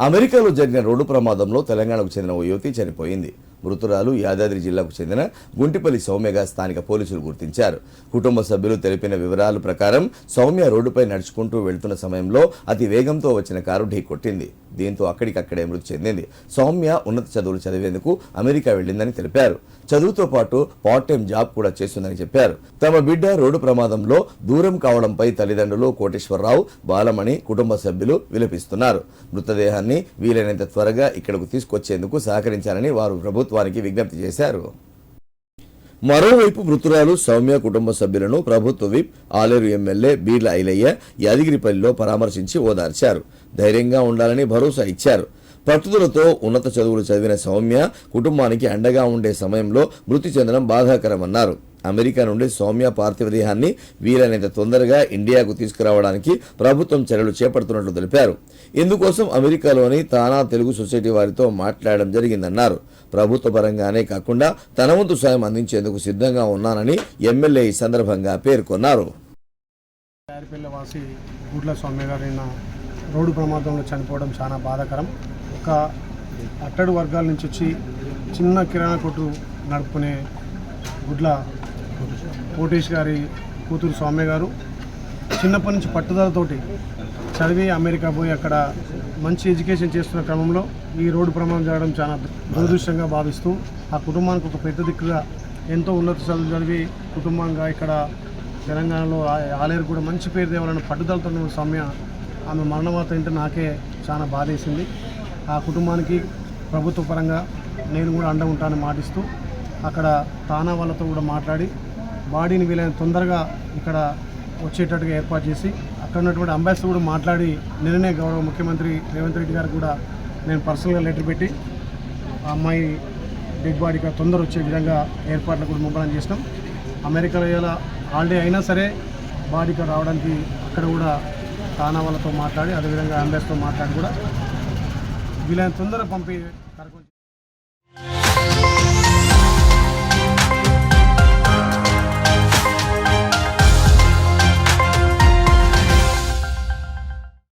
అమెరికాలో జరిగిన రోడ్డు ప్రమాదంలో తెలంగాణకు చెందిన ఓ యువతి చనిపోయింది. మృతురాలు యాదాద్రి జిల్లాకు చెందిన గుంటిపల్లి సౌమ్యగా స్థానిక పోలీసులు గుర్తించారు. కుటుంబ సభ్యులు తెలిపిన వివరాల ప్రకారం సౌమ్య రోడ్డుపై నడుచుకుంటూ వెళ్తున్న సమయంలో అతి వేగంతో వచ్చిన కారు ఢీకొట్టింది. దీంతో అక్కడికక్కడే మృతి చెందింది. సౌమ్య ఉన్నత చదువులు చదివేందుకు అమెరికా వెళ్ళిందని తెలిపారు. చదువుతో పాటు పార్ట్ టైం జాబ్ కూడా చేస్తుందని చెప్పారు. తమ బిడ్డ రోడ్డు ప్రమాదంలో దూరం కావడంపై తల్లిదండ్రులు కోటేశ్వరరావు బాలమణి కుటుంబ సభ్యులు విలపిస్తున్నారు. మృతదేహాన్ని వీలైనంత త్వరగా ఇక్కడకు తీసుకొచ్చేందుకు సహకరించాలని వారు ప్రభుత్వానికి విజ్ఞప్తి చేశారు. మరోవైపు మృతురాలు సౌమ్య కుటుంబ సభ్యులను ప్రభుత్వ విప్ ఆలేరు ఎమ్మెల్యే బీర్ల ఐలయ్య యాదగిరిపల్లిలో పరామర్శించి ఓదార్చారు. ధైర్యంగా ఉండాలని భరోసా ఇచ్చారు. పట్టుదలతో ఉన్నత చదువులు చదివిన సౌమ్య కుటుంబానికి అండగా ఉండే సమయంలో మృతి చెందడం బాధాకరమన్నారు. అమెరికా నుండి సౌమ్య పార్థివ దేహాన్ని వీలైనంత తొందరగా ఇండియాకు తీసుకురావడానికి ప్రభుత్వం చర్యలు చేపడుతున్నట్లు తెలిపారు. ఇందుకోసం అమెరికాలోని తానా తెలుగు సొసైటీ వారితో మాట్లాడడం జరిగిందన్నారు. ప్రభుత్వ పరంగానే కాకుండా తన వంతు సాయం అందించేందుకు సిద్ధంగా ఉన్నానని ఎమ్మెల్యే ఈ సందర్భంగా పేర్కొన్నారు. వాసి గుడ్ల స్వామి గారు రోడ్డు ప్రమాదంలో చనిపోవడం చాలా బాధాకరం. ఒక అట్టడు వర్గాల నుంచి వచ్చి చిన్న కిరాణా కొట్టు నడుపుకునే గుడ్ల కోటేష్ గారి కూతురు స్వామి గారు. చిన్నప్పటి నుంచి పట్టుదలతోటి చదివి అమెరికా పోయి అక్కడ మంచి ఎడ్యుకేషన్ చేస్తున్న క్రమంలో ఈ రోడ్డు ప్రమాదం జరగడం చాలా దురదృష్టంగా భావిస్తూ ఆ కుటుంబానికి ఒక పెద్ద దిక్కుగా ఎంతో ఉన్నత చదువు చదివి కుటుంబంగా ఇక్కడ తెలంగాణలో ఆ- ఆలేరు కూడా మంచి పేరు తేవాలని పట్టుదలతో ఉన్న సౌమ్య ఆమె మరణవాత ఏంటో నాకే చాలా బాధేసింది. ఆ కుటుంబానికి ప్రభుత్వ పరంగా నేను కూడా అండ ఉంటానని మాటిస్తూ అక్కడ తానా వాళ్ళతో కూడా మాట్లాడి బాడీని వీలైన తొందరగా ఇక్కడ వచ్చేటట్టుగా ఏర్పాటు చేసి అక్కడ ఉన్నటువంటి అంబాసిడర్ కూడా మాట్లాడి నిన్ననే గౌరవ ముఖ్యమంత్రి రేవంత్ రెడ్డి గారికి కూడా నేను పర్సనల్గా లెటర్ పెట్టి ఆ అమ్మాయి డెడ్ బాడీకి తొందర వచ్చే విధంగా ఏర్పాట్లు కూడా ముమ్మరం చేసినాం. అమెరికాలో ఇలా హాలిడే అయినా సరే బాడీకి రావడానికి అక్కడ కూడా తానా వాళ్ళతో మాట్లాడి అదేవిధంగా అంబాసిడర్తో మాట్లాడి కూడా వీలైన తొందర పంపి